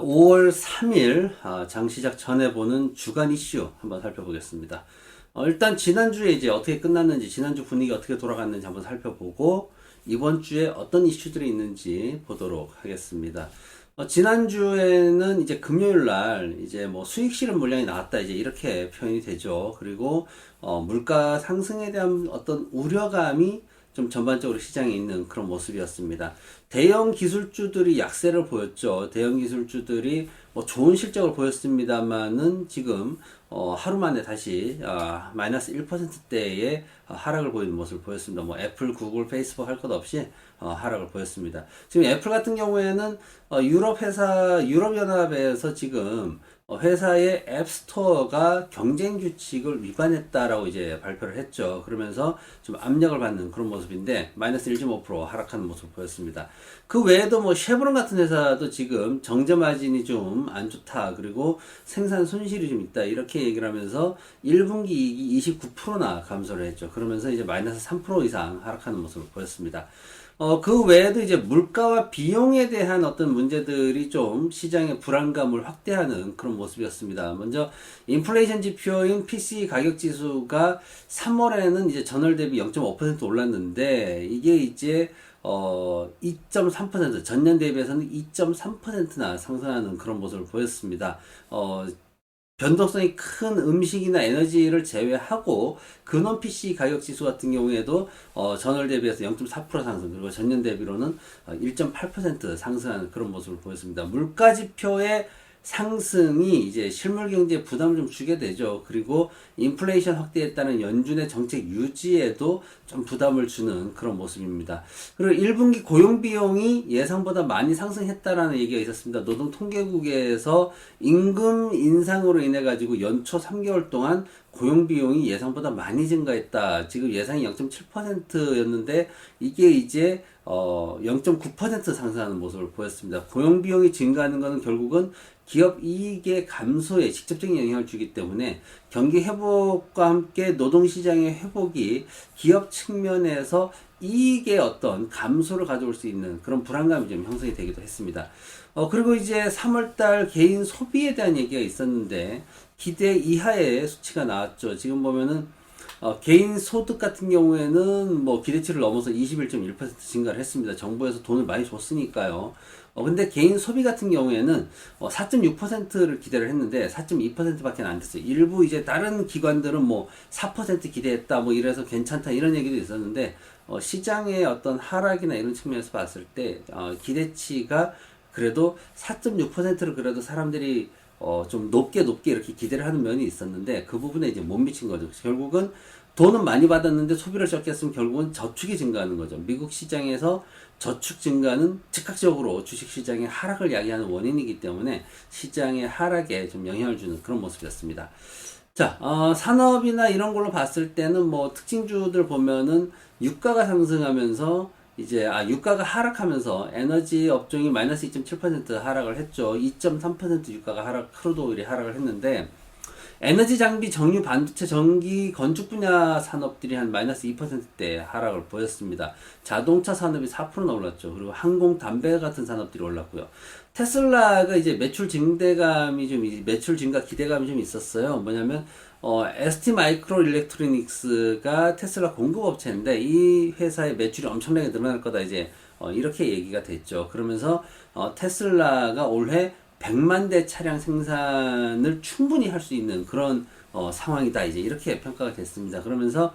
5월 3일 아, 장 시작 전에 보는 주간 이슈 한번 살펴보겠습니다. 어, 일단 지난주에 이제 어떻게 끝났는지 지난주 분위기 어떻게 돌아갔는지 한번 살펴보고 이번 주에 어떤 이슈들이 있는지 보도록 하겠습니다. 어, 지난주에는 이제 금요일 날 이제 뭐 수익 실현 물량이 나왔다 이제 이렇게 표현이 되죠. 그리고 어, 물가 상승에 대한 어떤 우려감이 좀 전반적으로 시장에 있는 그런 모습이었습니다. 대형 기술주들이 약세를 보였죠. 대형 기술주들이 뭐 좋은 실적을 보였습니다만은 지금 어 하루 만에 다시 아 마이너스 1%대의 하락을 보이는 모습을 보였습니다. 뭐 애플, 구글, 페이스북 할 것 없이 어 하락을 보였습니다. 지금 애플 같은 경우에는 어 유럽 회사 유럽 연합에서 지금 어, 회사의 앱스토어가 경쟁 규칙을 위반했다라고 이제 발표를 했죠. 그러면서 좀 압력을 받는 그런 모습인데 마이너스 1.5% 하락하는 모습을 보였습니다. 그 외에도 뭐 쉐브론 같은 회사도 지금 정제 마진이 좀 안 좋다. 그리고 생산 손실이 좀 있다. 이렇게 얘기를 하면서 1분기 이익이 29%나 감소를 했죠. 그러면서 이제 마이너스 3% 이상 하락하는 모습을 보였습니다. 어, 그 외에도 이제 물가와 비용에 대한 어떤 문제들이 좀 시장의 불안감을 확대하는 그런 모습이었습니다. 먼저 인플레이션 지표인 PC 가격 지수가 3월에는 이제 전월 대비 0.5% 올랐는데 이게 이제 어, 2.3% 전년 대비해서는 2.3%나 상승하는 그런 모습을 보였습니다. 어, 변동성이 큰 음식이나 에너지를 제외하고 근원 PC 가격 지수 같은 경우에도 어, 전월 대비해서 0.4% 상승 그리고 전년 대비로는 1.8% 상승하는 그런 모습을 보였습니다. 물가 지표의 상승이 이제 실물 경제에 부담을 좀 주게 되죠. 그리고 인플레이션 확대에 따른 연준의 정책 유지에도 좀 부담을 주는 그런 모습입니다. 그리고 1분기 고용 비용이 예상보다 많이 상승했다라는 얘기가 있었습니다. 노동 통계국에서 임금 인상으로 인해 가지고 연초 3개월 동안 고용 비용이 예상보다 많이 증가했다. 지금 예상이 0.7%였는데 이게 이제 어 0.9% 상승하는 모습을 보였습니다. 고용 비용이 증가하는 것은 결국은 기업 이익의 감소에 직접적인 영향을 주기 때문에 경기 회복과 함께 노동 시장의 회복이 기업 측면에서 이익의 어떤 감소를 가져올 수 있는 그런 불안감이 좀 형성이 되기도 했습니다. 어, 그리고 이제 3월달 개인 소비에 대한 얘기가 있었는데 기대 이하의 수치가 나왔죠. 지금 보면은 어, 개인 소득 같은 경우에는 뭐 기대치를 넘어서 21.1% 증가를 했습니다. 정부에서 돈을 많이 줬으니까요. 어, 근데 개인 소비 같은 경우에는 어, 4.6%를 기대를 했는데 4.2%밖에 안 됐어요. 일부 이제 다른 기관들은 뭐 4% 기대했다 뭐 이래서 괜찮다 이런 얘기도 있었는데 어, 시장의 어떤 하락이나 이런 측면에서 봤을 때 어, 기대치가 그래도 4.6%를 그래도 사람들이 어, 좀 높게 높게 이렇게 기대를 하는 면이 있었는데 그 부분에 이제 못 미친 거죠. 결국은 돈은 많이 받았는데 소비를 적게 했으면 결국은 저축이 증가하는 거죠. 미국 시장에서 저축 증가는 즉각적으로 주식 시장의 하락을 야기하는 원인이기 때문에 시장의 하락에 좀 영향을 주는 그런 모습이었습니다. 자, 어, 산업이나 이런 걸로 봤을 때는 뭐 특징주들 보면은 유가가 상승하면서 이제 아 유가가 하락하면서 에너지 업종이 마이너스 2.7% 하락을 했죠. 2.3% 유가가 하락 크루드 오일이 하락을 했는데 에너지 장비, 정유, 반도체, 전기, 건축 분야 산업들이 한 마이너스 2%대 하락을 보였습니다. 자동차 산업이 4%나 올랐죠. 그리고 항공, 담배 같은 산업들이 올랐고요. 테슬라가 이제 매출 증대감이 좀, 매출 증가 기대감이 좀 있었어요. 뭐냐면, 어, ST 마이크로 일렉트로닉스가 테슬라 공급업체인데 이 회사의 매출이 엄청나게 늘어날 거다 이제 어, 이렇게 얘기가 됐죠. 그러면서 어, 테슬라가 올해 100만 대 차량 생산을 충분히 할 수 있는 그런 어, 상황이다. 이제 이렇게 평가가 됐습니다. 그러면서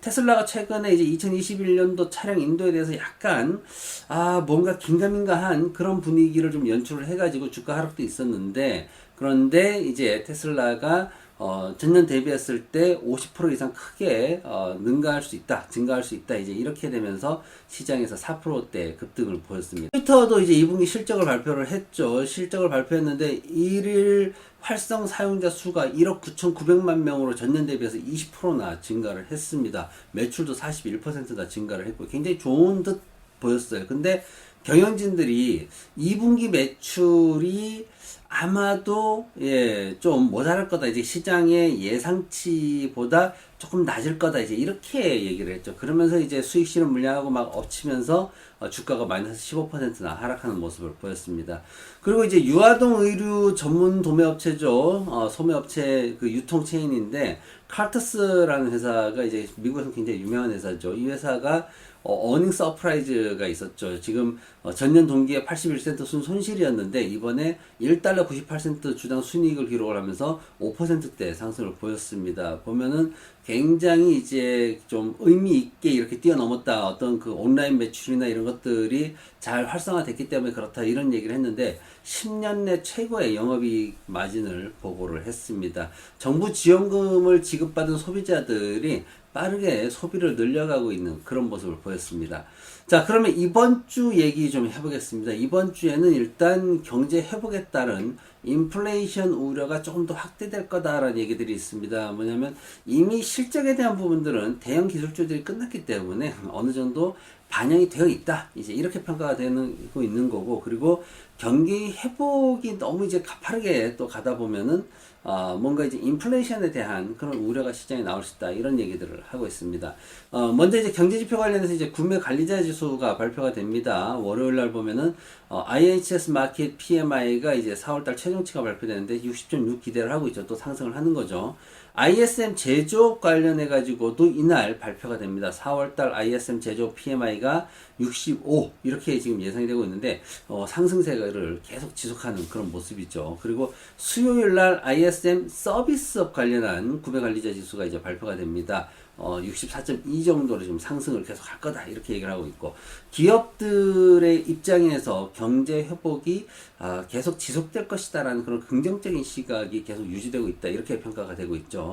테슬라가 최근에 이제 2021년도 차량 인도에 대해서 약간 아 뭔가 긴가민가한 그런 분위기를 좀 연출을 해가지고 주가 하락도 있었는데 그런데 이제 테슬라가 어, 전년 대비했을 때 50% 이상 크게 어, 능가할 수 있다, 증가할 수 있다. 이제 이렇게 되면서 시장에서 4%대 급등을 보였습니다. 트위터도 이제 2분기 실적을 발표를 했죠. 실적을 발표했는데 1일 활성 사용자 수가 1억 9,900만 명으로 전년 대비해서 20%나 증가를 했습니다. 매출도 41%나 증가를 했고 굉장히 좋은 듯 보였어요. 근데 경영진들이 2분기 매출이 아마도 예, 좀 모자랄 거다. 이제 시장의 예상치보다 조금 낮을 거다. 이제 이렇게 얘기를 했죠. 그러면서 이제 수익 실현 물량하고 막 엎치면서 어, 주가가 마이너스 15%나 하락하는 모습을 보였습니다. 그리고 이제 유아동 의류 전문 도매업체죠. 어, 소매업체 그 유통 체인인데 칼터스라는 회사가 이제 미국에서 굉장히 유명한 회사죠. 이 회사가 어, 어닝 서프라이즈가 있었죠. 지금 어, 전년 동기에 81센트 순 손실이었는데 이번에 1달러 98센트 주당 순이익을 기록을 하면서 5%대 상승을 보였습니다. 보면은 굉장히 이제 좀 의미 있게 이렇게 뛰어넘었다. 어떤 그 온라인 매출이나 이런 것들이 잘 활성화됐기 때문에 그렇다. 이런 얘기를 했는데 10년 내 최고의 영업이익 마진을 보고를 했습니다. 정부 지원금을 지급받은 소비자들이 빠르게 소비를 늘려가고 있는 그런 모습을 보였습니다. 자, 그러면 이번 주 얘기 좀 해보겠습니다. 이번 주에는 일단 경제 회복에 따른 인플레이션 우려가 조금 더 확대될 거다라는 얘기들이 있습니다. 뭐냐면 이미 실적에 대한 부분들은 대형 기술주들이 끝났기 때문에 어느 정도 반영이 되어 있다. 이제 이렇게 평가가 되고 있는 거고 그리고 경기 회복이 너무 이제 가파르게 또 가다 보면은 어, 뭔가 이제 인플레이션에 대한 그런 우려가 시장에 나올 수 있다 이런 얘기들을 하고 있습니다. 어, 먼저 이제 경제 지표 관련해서 이제 구매 관리자 지수가 발표가 됩니다. 월요일 날 보면은 어, IHS 마켓 PMI가 이제 4월달 최종 치가 발표되는데 60.6 기대를 하고 있죠. 또 상승을 하는 거죠. ISM 제조업 관련해 가지고도 이날 발표가 됩니다. 4월달 ISM 제조업 PMI가 65 이렇게 지금 예상이 되고 있는데 어, 상승세를 계속 지속하는 그런 모습이죠. 그리고 수요일 날 ISM 서비스업 관련한 구매 관리자 지수가 이제 발표가 됩니다. 어, 64.2 정도로 지금 상승을 계속 할 거다 이렇게 얘기를 하고 있고 기업들의 입장에서 경제 회복이 아, 계속 지속될 것이다라는 그런 긍정적인 시각이 계속 유지되고 있다 이렇게 평가가 되고 있죠.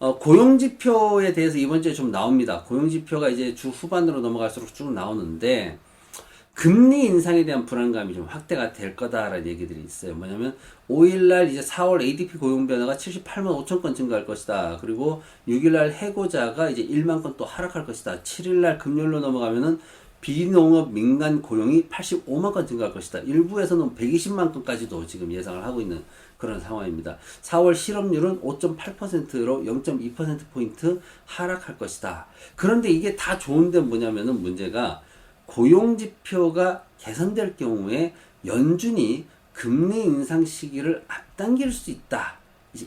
어, 고용 지표에 대해서 이번 주에 좀 나옵니다. 고용 지표가 이제 주 후반으로 넘어갈수록 쭉 나오는데 금리 인상에 대한 불안감이 좀 확대가 될 거다라는 얘기들이 있어요. 뭐냐면 5일날 이제 4월 ADP 고용 변화가 78만 5천 건 증가할 것이다. 그리고 6일날 해고자가 이제 1만 건 또 하락할 것이다. 7일날 금요일로 넘어가면은 비농업 민간 고용이 85만 건 증가할 것이다. 일부에서는 120만 건까지도 지금 예상을 하고 있는 그런 상황입니다. 4월 실업률은 5.8%로 0.2%포인트 하락할 것이다. 그런데 이게 다 좋은데 뭐냐면은 문제가 고용 지표가 개선될 경우에 연준이 금리 인상 시기를 앞당길 수 있다.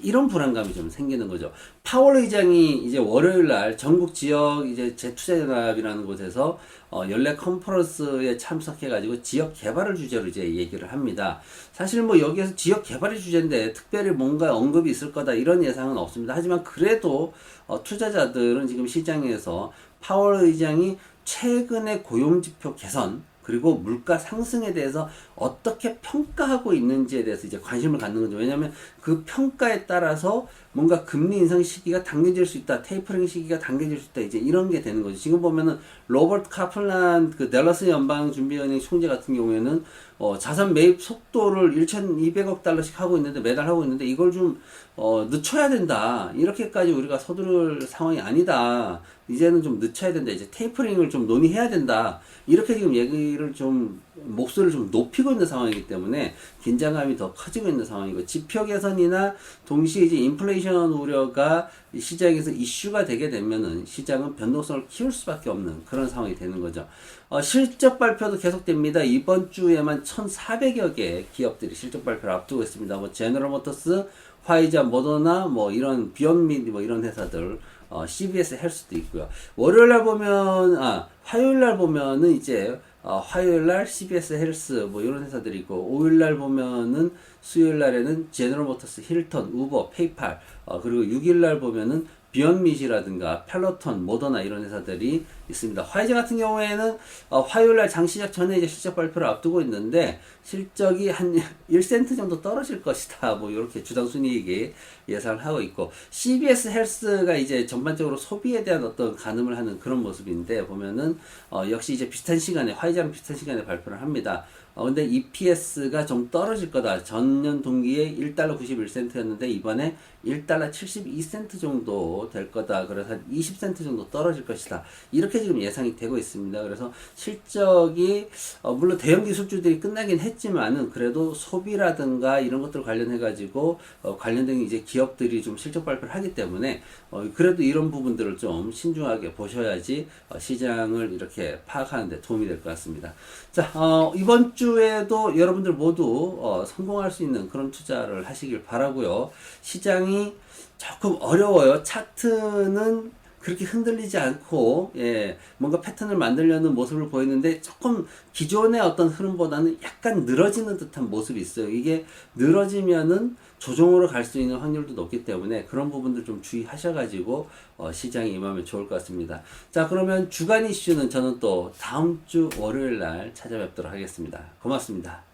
이런 불안감이 좀 생기는 거죠. 파월 의장이 이제 월요일 날 전국 지역 이제 재투자연합이라는 곳에서 어, 연례 컨퍼런스에 참석해가지고 지역 개발을 주제로 이제 얘기를 합니다. 사실 뭐 여기에서 지역 개발이 주제인데 특별히 뭔가 언급이 있을 거다 이런 예상은 없습니다. 하지만 그래도 어, 투자자들은 지금 시장에서 파월 의장이 최근의 고용 지표 개선 그리고 물가 상승에 대해서 어떻게 평가하고 있는지에 대해서 이제 관심을 갖는 거죠. 왜냐하면 그 평가에 따라서 뭔가 금리 인상 시기가 당겨질 수 있다, 테이퍼링 시기가 당겨질 수 있다, 이제 이런 게 되는 거죠. 지금 보면은 로버트 카플란 그 델러스 연방 준비은행 총재 같은 경우에는 어, 자산 매입 속도를 1,200억 달러씩 하고 있는데 매달 하고 있는데 이걸 좀 어, 늦춰야 된다. 이렇게까지 우리가 서두를 상황이 아니다. 이제는 좀 늦춰야 된다. 이제 테이퍼링을 좀 논의해야 된다. 이렇게 지금 얘기를 좀 목소리를 좀 높이고 있는 상황이기 때문에 긴장감이 더 커지고 있는 상황이고 지표 개선이나 동시에 이제 인플레이션 우려가 시장에서 이슈가 되게 되면은 시장은 변동성을 키울 수밖에 없는 그런 상황이 되는 거죠. 어, 실적 발표도 계속됩니다. 이번 주에만 1,400여 개 기업들이 실적 발표를 앞두고 있습니다. 뭐 제너럴 모터스, 화이자, 모더나 뭐 이런 비언밋 뭐 이런 회사들 어, CBS 헬스도 있고요. 월요일 날 보면 아 화요일 날 보면은 이제 어, 화요일 날 CBS 헬스 뭐 이런 회사들이 있고 5일 날 보면은 수요일 날에는 제너럴 모터스, 힐턴, 우버, 페이팔 어, 그리고 6일 날 보면은 비언밋이라든가 펠로톤, 모더나 이런 회사들이 있습니다. 화이자 같은 경우에는 어, 화요일 날 장 시작 전에 이제 실적 발표를 앞두고 있는데 실적이 한 1센트 정도 떨어질 것이다. 뭐 이렇게 주당 순이익이 예상을 하고 있고 CBS 헬스가 이제 전반적으로 소비에 대한 어떤 가늠을 하는 그런 모습인데 보면은 어, 역시 이제 비슷한 시간에 화이자랑 비슷한 시간에 발표를 합니다. 어, 근데 EPS가 좀 떨어질 거다. 전년 동기에 1달러 91센트였는데 이번에 1달러 72센트 정도 될 거다. 그래서 한 20센트 정도 떨어질 것이다. 이렇게 지금 예상이 되고 있습니다. 그래서 실적이 어, 물론 대형 기술주들이 끝나긴 했지만은 그래도 소비라든가 이런 것들 관련해 가지고 어, 관련된 이제 기업들이 좀 실적 발표를 하기 때문에 어, 그래도 이런 부분들을 좀 신중하게 보셔야지 어, 시장을 이렇게 파악하는 데 도움이 될 것 같습니다. 자, 어, 이번 주 에도 여러분들 모두 어, 성공할 수 있는 그런 투자를 하시길 바라고요. 시장이 조금 어려워요. 차트는 그렇게 흔들리지 않고 예 뭔가 패턴을 만들려는 모습을 보이는데 조금 기존의 어떤 흐름보다는 약간 늘어지는 듯한 모습이 있어요. 이게 늘어지면은 조정으로 갈 수 있는 확률도 높기 때문에 그런 부분들 좀 주의하셔가지고 어, 시장에 임하면 좋을 것 같습니다. 자 그러면 주간 이슈는 저는 또 다음 주 월요일 날 찾아뵙도록 하겠습니다. 고맙습니다.